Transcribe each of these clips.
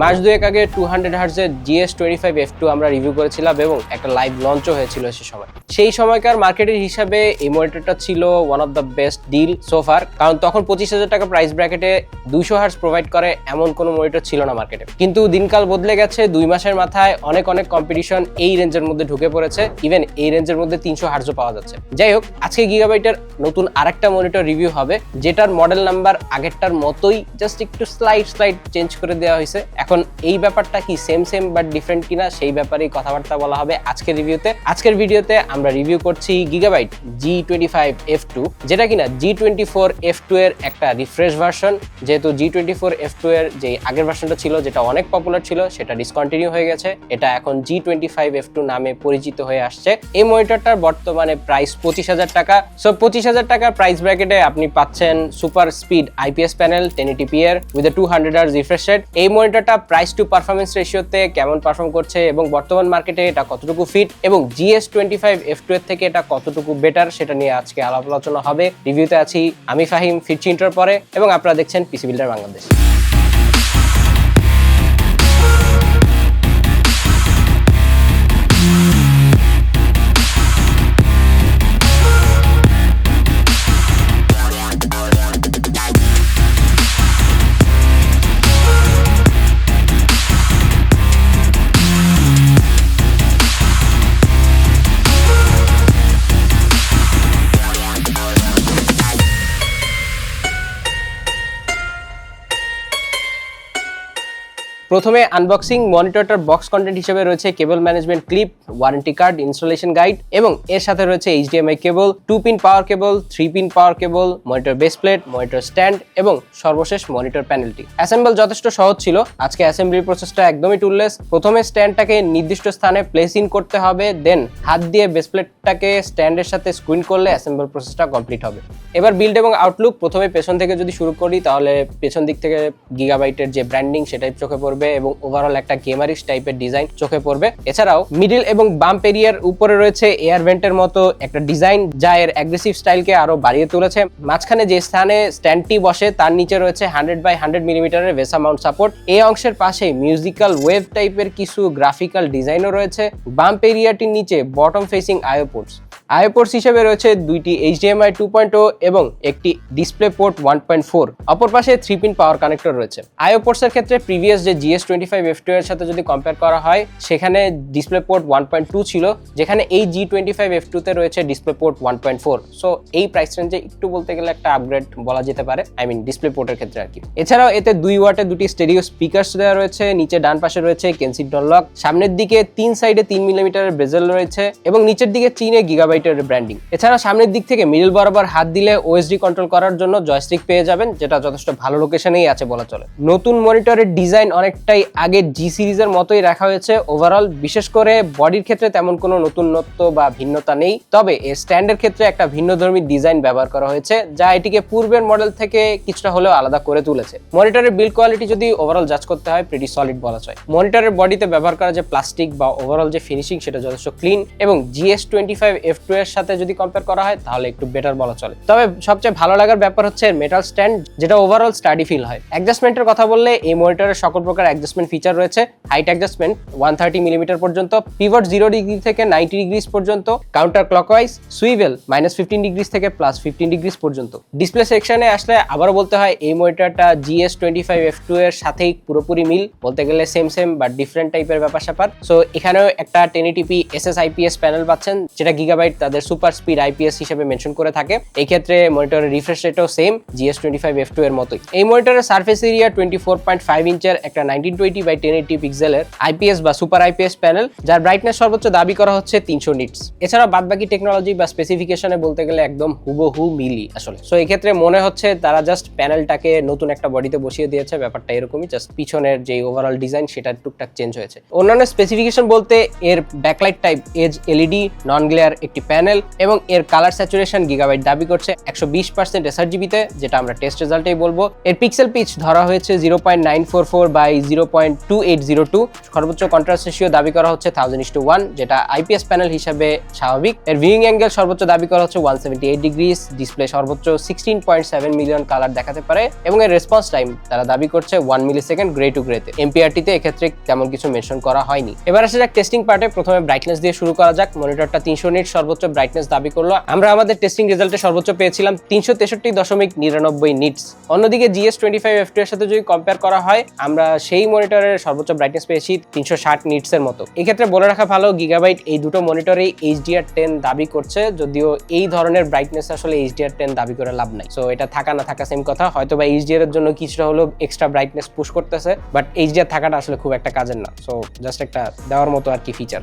মাস দুয়েক আগে two hundred হার্জের GS twenty five F two আমরা রিভিউ করেছিলাম এবং একটা লাইভ লঞ্চও হয়েছিল সে সময়। সেই সময়কার মার্কেটের হিসাবে এই মনিটরটা ছিল one of the best deal so far কারণ তখন পঁচিশ হাজার টাকা প্রাইস ব্র্যাকেটে দুইশো হার্স প্রোভাইড করে এমন কোনো মনিটর ছিল না মার্কেটে কিন্তু দিনকাল বদলে গেছে, দুই মাসের মাথায় অনেক অনেক কম্পিটিশন এই রেঞ্জের মধ্যে ঢুকে পড়েছে ইভেন এই রেঞ্জের মধ্যে তিনশো হার্জও পাওয়া যাচ্ছে। যাই হোক, আজকে গিগাবাইটের নতুন আরেকটা মনিটর রিভিউ হবে, যেটার মডেল নাম্বার আগেরটার মতোই জাস্ট একটু স্লাইড স্লাইড চেঞ্জ করে দেওয়া হয়েছে। এখন এই ব্যাপারটা কি সেম সেম বাট ডিফারেন্ট কিনা, সেই ব্যাপারেই কথাবার্তা বলা হবে আজকের রিভিউতে আজকের ভিডিওতে আমরা রিভিউ করছি Gigabyte G twenty five F two যেটা কিনা G twenty four F two এর একটা রিফ্রেশ ভার্সন যেহেতু G twenty four F two এর যে আগের ভার্সনটা ছিল, যেটা অনেক পপুলার ছিল, সেটা ডিসকন্টিনিউ হয়ে গেছে। এটা এখন G twenty five F two নামে পরিচিত হয়ে আসছে। এই মনিটরটার বর্তমানে প্রাইস পঁচিশ হাজার টাকা। সো পঁচিশ হাজার টাকার প্রাইস ব্র্যাকেটে আপনি পাচ্ছেন super speed IPS panel ten এর উইথ টু হান্ড্রেড আর রিফ্রেশ রেট এই মনিটরটা প্রাইস টু পারফরমেন্স রেশিওতে কেমন পারফর্ম করছে এবং বর্তমান মার্কেটে এটা কতটুকু ফিট এবং GS twenty five F two থেকে এটা কতটুকু বেটার সেটা নিয়ে আজকে আলাপ আলোচনা হবে। রিভিউতে আছি আমি ফাহিম, ফিরছি ইন্টার পরে এবং আপনারা দেখছেন পিসি বিল্ডার বাংলাদেশ প্রথমে আনবক্সিং মনিটরটার বক্স কন্টেন্ট হিসেবে রয়েছে cable management clip warranty card installation guide এবং এর সাথে রয়েছে HDMI cable two pin power cable three pin power cable monitor base plate monitor stand এবং সর্বশেষ মনিটর প্যানেলটি অ্যাসেম্বল যথেষ্ট সহজ ছিল। আজকে অ্যাসেম্বলি প্রসেসটা একদমই টুললেস প্রথমে স্ট্যান্ডটাকে নির্দিষ্ট স্থানে প্লেস ইন করতে হবে দেন হাত দিয়ে বেস প্লেটটাকে স্ট্যান্ডের সাথে স্ক্রিন করলে অ্যাসেম্বল প্রসেসটা কমপ্লিট হবে। এবার বিল্ড এবং আউটলুক প্রথমে পেছন থেকে যদি শুরু করি, তাহলে পেছন দিক থেকে গিগাবাইটের যে ব্র্যান্ডিং সেটাই চোখে পড়বে। এবং ওভারঅল একটা গেমারিশ টাইপের ডিজাইন চোখে পড়বে। এছাড়াও মিডিল এবং বাম্প এরিয়ার উপরে রয়েছে এয়ার ভেন্টের মতো একটা ডিজাইন যা এর অ্যাগ্রেসিভ স্টাইলকে আরও বাড়িয়ে তুলেছে। মাঝখানে যে স্থানে স্ট্যান্ডটি বসে, তার নিচে রয়েছে হান্ড্রেড বাই হান্ড্রেড মিলিমিটারের ভেসা মাউন্ট সাপোর্ট এই অংশের পাশে মিউজিক্যাল ওয়েভ টাইপের কিছু গ্রাফিক্যাল ডিজাইনও রয়েছে। বাম্প এরিয়াটির নিচে বটম ফেসিং আয়োপোর্টস আয়োপোর্টস হিসেবে রয়েছে দুইটি এইচডিএমআই টু পয়েন্ট এবং একটি display port one point four অপর পাশে থ্রি পিন পাওয়ার কানেক্টর রয়েছে। আয়োপোর্টস এর ক্ষেত্রে প্রিভিয়াস যে GS twenty five F two এর সাথে যদি কম্পেয়ার করা হয়, সেখানে display port one point two ছিল, যেখানে এই জি টোয়েন্টি ফাইভ এফ টুতে রয়েছে display port one point four so এই প্রাইস রেঞ্জে একটু বলতে গেলে একটা আপগ্রেড বলা যেতে পারে আই মিন ডিসপ্লে পোর্টের ক্ষেত্রে আর কি। এছাড়াও এতে দুই ওয়াটের দুটি স্টেডিও স্পিকার্স দেওয়া রয়েছে, নিচে ডান পাশে রয়েছে কেনসিট লক, সামনের দিকে তিন সাইডে তিন মিলিমিটারের বেজেল রয়েছে, এবং নিচের দিকে চীনে গিগাবাইটের ব্র্যান্ডিং এছাড়া সামনের দিক থেকে মিডল বরাবর হাত দিলে ওএসডি কন্ট্রোল করার জন্য জয়স্টিক পেয়ে যাবেন, যেটা যথেষ্ট ভালো লোকেশনেই আছে বলা চলে। নতুন মনিটরের ডিজাইন অনেকটাই আগে জি সিরিজের মতোই রাখা হয়েছে। ওভারঅল বিশেষ করে বডির ক্ষেত্রে তেমন কোনো নতুনত্ব বা ভিন্নতা নেই। তবে এর স্ট্যান্ডের ক্ষেত্রে একটা ভিন্নধর্মী ডিজাইন ব্যবহার করা হয়েছে, যা এটিকে পূর্বের মডেল থেকে কিছুটা হলেও আলাদা করে তুলেছে। মনিটরের বিল্ড কোয়ালিটি যদি ওভারঅল জাজ করতে হয় প্রিটি সলিড বলা যায় মনিটরের বডিতে ব্যবহার করা যে প্লাস্টিক বা ওভারঅল যে ফিনিশিং সেটা যথেষ্ট ক্লিন এবং GS twenty five F two এর সাথে যদি কম্পেয়ার করা হয়, তাহলে একটু বেটার বলা চলে। তবে সবচেয়ে ভালো লাগার ব্যাপার হচ্ছে মেটাল স্ট্যান্ড যেটা ওভারঅল স্টাডি ফিল হয়। অ্যাডজাস্টমেন্টের কথা বললে, এই মনিটরের সকল প্রকার অ্যাডজাস্টমেন্ট ফিচার রয়েছে। Height adjustment one thirty millimetre পর্যন্ত পিভট জিরো ডিগ্রি থেকে নাইনটি ডিগ্রিস পর্যন্ত counter clockwise swivel minus fifteen degrees থেকে প্লাস ফিফটিন ডিগ্রিস পর্যন্ত। ডিসপ্লে সেকশনে আসলে আবারও বলতে হয়, এই মনিটরটা GS twenty five F two এর সাথেই পুরোপুরি মিল। বলতে গেলে সেম সেম বাট ডিফারেন্ট টাইপের ব্যাপার স্যাপার সো এখানেও একটা ten ATP S S IPS panel পাচ্ছেন, যেটা গিগাবাইট তাদের সুপার স্পিড আইপিএস হিসেবে মেনশন করে থাকে। এই ক্ষেত্রে মনিটরের refresh রেটও same GS twenty five F two এর মতোই। এই মনিটরের surface area twenty four point five ইঞ্চের একটা nineteen twenty by ten eighty পিক্সেলের আইপিএস বা সুপার আইপিএস প্যানেল যার ব্রাইটনেস সর্বোচ্চ দাবি করা হচ্ছে তিনশো নিটস এছাড়া বাদবাকি টেকনোলজি বা স্পেসিফিকেশনে বলতে গেলে একদম হুবহু মিলি আসলে। সো এই ক্ষেত্রে মনে হচ্ছে তারা জাস্ট প্যানেলটাকে নতুন একটা বডিতে বসিয়ে দিয়েছে। ব্যাপারটা এরকমই জাস্ট পিছনের যে ওভারঅল ডিজাইন সেটা টুকটাক চেঞ্জ হয়েছে। অন্যান্য স্পেসিফিকেশন বলতে এর backlight type edge LED non glare একটি প্যানেল এবং এর কালার স্যাচুরেশন গিগাবাইট দাবি করছে একশো বিশ পার্সেন্ট এসআরজিবিতে, যেটা আমরা টেস্ট রেজাল্টেই বলব। এর পিক্সেল পিচ ধরা হয়েছে zero point nine four four by zero point two eight zero two সর্বোচ্চ কন্ট্রাস্ট রেশিও দাবি করা হচ্ছে থাউজেন্ড টু ওয়ান যেটা আইপিএস প্যানেল হিসাবে স্বাভাবিক। এর ভিউইং অ্যাঙ্গেল সর্বোচ্চ দাবি করা হচ্ছে one seventy eight degrees display সর্বোচ্চ sixteen point seven million colour দেখাতে পারে এবং এর রেসপন্স টাইম তারা দাবি করছে one millisecond grey to গ্রেতে এমপিআরটিতে এক্ষেত্রে তেমন কিছু মেনশন করা হয়নি। এবার আসা যাক টেস্টিং পার্টে প্রথমে ব্রাইটনেস দিয়ে শুরু করা যাক। মনিটরটা তিনশো নিট সর্বোচ্চ ব্রাইটনেস দাবি করল। আমরা আমাদের টেস্টিং রেজাল্টে সর্বোচ্চ পেয়েছিলাম তিনশো তেষট্টি দশমিক নিরানব্বই নিটস অন্যদিকে জিএস টোয়েন্টি ফাইভ এফ এর সাথে যদি কম্পেয়ার করা হয়, আমরা সেই মনিটরের সর্বোচ্চ ব্রাইটনেস পেয়েছি তিনশো ষাট নিটস এর মতো। এক্ষেত্রে বলে রাখা ভালো গিগাবাইট এই দুটো মনিটরেই এইচডিআর টেন দাবি করছে, যদিও এই ধরনের ব্রাইটনেস আসলে এইচডিআর টেন দাবি করে লাভ নাই। সো এটা থাকা না থাকা সেম কথা। হয়তো বা এইচডিআর এর জন্য কিছুটা হলো এক্সট্রা ব্রাইটনেস পুশ করতেছে বাট এইচডিআর থাকাটা আসলে খুব একটা কাজের না। সো জাস্ট একটা দেওয়ার মতো আর কি ফিচার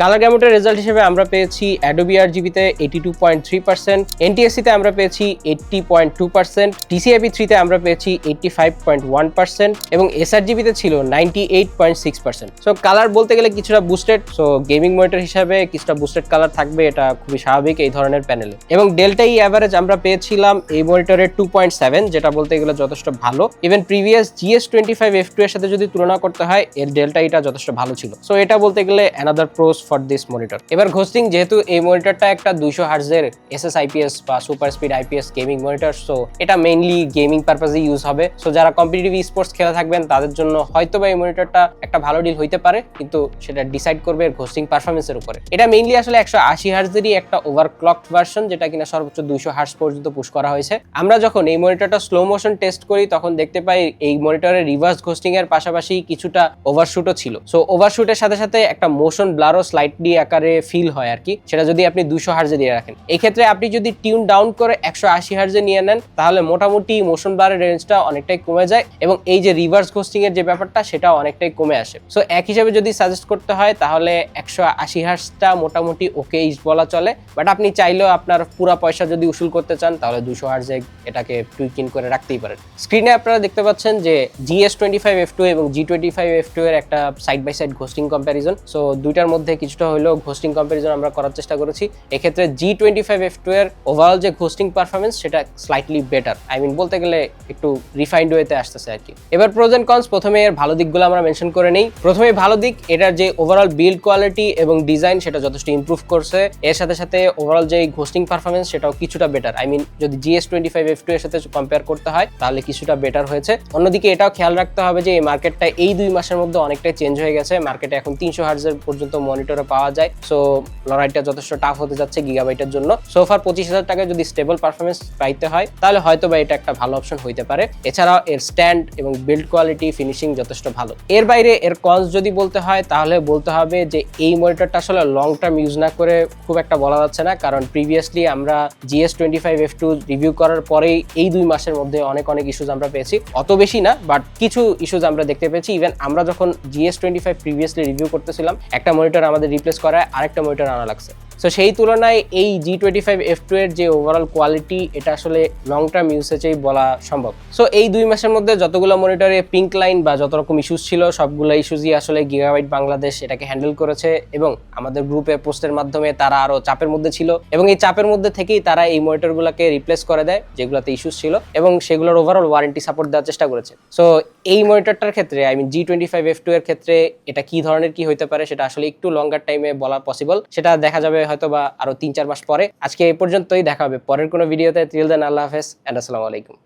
কালার গ্যামোটের রেজাল্ট হিসেবে আমরা পেয়েছি Adobe জিবিতে eighty two point three percent এনটিএসসিতে আমরা পেয়েছি eighty point two percent TCIP থ্রিতে আমরা পেয়েছি eighty five point one percent এবং এসআর জিবিতে ছিল ninety eight point six percent so colour বলতে গেলে কিছুটা বুস্টেড সো গেমিং মনিটর হিসাবে কিছুটা বুস্টেড কালার থাকবে, এটা খুবই স্বাভাবিক এই ধরনের প্যানেলে এবং ডেল্টা ই অ্যাভারেজ আমরা পেয়েছিলাম এই মনিটরের টু পয়েন্ট সেভেন যেটা বলতে গেলে যথেষ্ট ভালো। Even previous GS twenty five F two এর সাথে যদি তুলনা করতে হয়, এর ডেল্টা ইটা যথেষ্ট ভালো ছিল। সো এটা বলতে গেলে another pros for this monitor এবার ঘোস্টিং যেহেতু এই মনিটরটা একটা দুইশো হার্জের এস এস আইপিএস বা super speed IPS gaming monitor so এটা মেইনলি গেমিং পারপাজে ইউজ হবে। সো যারা কম্পিটিটিভ স্পোর্টস খেলে থাকবেন, তাদের জন্য হয়তো বা এই মনিটরটা একটা ভালো ডিল হইতে পারে, কিন্তু সেটা ডিসাইড করবে ঘোস্টিং পারফরমেন্সের উপরে। এটা মেইনলি আসলে একশো আশি হার্জেরই একটা ওভারক্লকড ভার্সন যেটা কিনা সর্বোচ্চ দুইশো হার্স পর্যন্ত পুশ করা হয়েছে। আমরা যখন এই মনিটরটা স্লো মোশন টেস্ট করি, তখন দেখতে পাই এই মনিটরের রিভার্স ঘোস্টিং এর পাশাপাশি কিছুটা ওভারশুটও ছিল। সো ওভারশুটের সাথে সাথে একটা মোশন ব্লারও স্লাইটলি আকারে ফিল হয় আর কি। সেটা যদি আপনি দুশো হার্জে দিয়ে রাখেন। এক্ষেত্রে আপনি যদি টিউন ডাউন করে একশো আশি হার্জে নিয়ে নেন, তাহলে মোটামুটি মোশন ব্লারের রেঞ্জটা অনেকটাই কমে যায় এবং এই যে রিভার্স ঘোস্টিং এর যে ব্যাপারটা সেটা অনেকটাই কমে আসে। সো এক হিসাবে যদি সাজেস্ট করতে হয়, তাহলে একশো আশি হার্সটা মোটামুটি ওকে বলা চলে। বাট আপনি চাইলেও আপনার পুরো পয়সা যদি উসুল করতে চান, তাহলে দুশো হার্জে এটাকে টুইকিন করে রাখতেই পারেন। স্ক্রিনে আপনারা দেখতে পাচ্ছেন যে GS twenty five F two এবং G twenty five F two এর একটা side by side ghosting comparison so দুইটার মধ্যে কিছুটা হলেও ঘোস্টিং কম্প্যারিজন আমরা করার চেষ্টা করেছি। এক্ষেত্রে G twenty five F two এর ওভারঅল যে ঘোস্টিং পারফরমেন্স সেটা স্লাইটলি বেটার আই মিন বলতে গেলে একটু রিফাইন্ড ওয়েতে আসতেছে আর কি এবার প্রোজ এন্ড কনস প্রথমে এর ভালো দিকগুলো আমরা মেনশন করে নেই। প্রথমে ভালো দিক, এটার যে ওভারঅল বিল্ড কোয়ালিটি এবং ডিজাইন সেটা যথেষ্ট ইমপ্রুভ করছে। এর সাথে সাথে ওভারঅল যে ঘোস্টিং পারফরমেন্স সেটাও কিছুটা বেটার আই মিন যদি GS twenty five F two এর সাথে কম্পেয়ার করতে হয়, তাহলে কিছুটা বেটার হয়েছে। অন্যদিকে এটাও খেয়াল রাখতে হবে যে, এই মার্কেটটা এই দুই মাসের মধ্যে অনেকটাই চেঞ্জ হয়ে গেছে। মার্কেটে এখন তিনশো হার্জের পর্যন্ত মনিটরে পাওয়া যায়। সো লড়াইটা যথেষ্ট টাফ হতে যাচ্ছে গিগাবাইটের জন্য। সোফার পঁচিশ হাজার টাকায় যদি স্টেবল পারফরমেন্স পাইতে হয়, তাহলে হয়তো বা এটা একটা ভালো অপশন হইতে পারে। এছাড়াও এর স্ট্যান্ড এবং বিল্ড কোয়ালিটি ফিনিশিং যথেষ্ট ভালো। এর বাইরে এর কনস যদি বলতে হয়, তাহলে বলতে হবে যে এই মনিটরটা আসলে লং টার্ম ইউজ না করে খুব একটা বলা যাচ্ছে না। কারণ প্রিভিয়াসলি আমরা GS twenty five F two review করার পরেই এই দুই মাসের মধ্যে অনেক অনেক ইস্যুজ আমরা পেয়েছি। অত বেশি না বাট কিছু ইস্যুজ আমরা দেখতে পেয়েছি। ইভেন আমরা যখন GS twenty five previously review করতেছিলাম, একটা মনিটর আমাদের রিপ্লেস করায়, আরেকটা মনিটর আনা লাগছে। সো সেই তুলনায় এই G twenty five F two এর যে ওভারঅল কোয়ালিটি এটা আসলে লং টার্ম ইউসেজেই বলা সম্ভব। সো এই দুই মাসের মধ্যে যতগুলো মনিটরে পিঙ্ক লাইন বা যত রকম ইস্যুস ছিল, সবগুলো ইস্যুজই আসলে গিগাবাইট বাংলাদেশ এটাকে হ্যান্ডেল করেছে এবং আমাদের গ্রুপে পোস্টের মাধ্যমে তারা আরও চাপের মধ্যে ছিল এবং এই চাপের মধ্যে থেকেই তারা এই মনিটরগুলোকে রিপ্লেস করে দেয়, যেগুলোতে ইস্যুস ছিল এবং সেগুলোর ওভারঅল ওয়ারেন্টি সাপোর্ট দেওয়ার চেষ্টা করেছে। সো এই মনিটরটার ক্ষেত্রে I mean G twenty five F two এর ক্ষেত্রে এটা কি ধরনের, কি হইতে পারে, সেটা আসলে একটু লঙ্গার টাইমে বলা পসিবল সেটা দেখা যাবে হয়তো বা আরও তিন চার মাস পরে। আজকে এই পর্যন্তই, দেখা হবে পরের কোনো ভিডিওতে তিল দেন আল্লাহ হাফেজ অ্যান্ড আসসালামু আলাইকুম।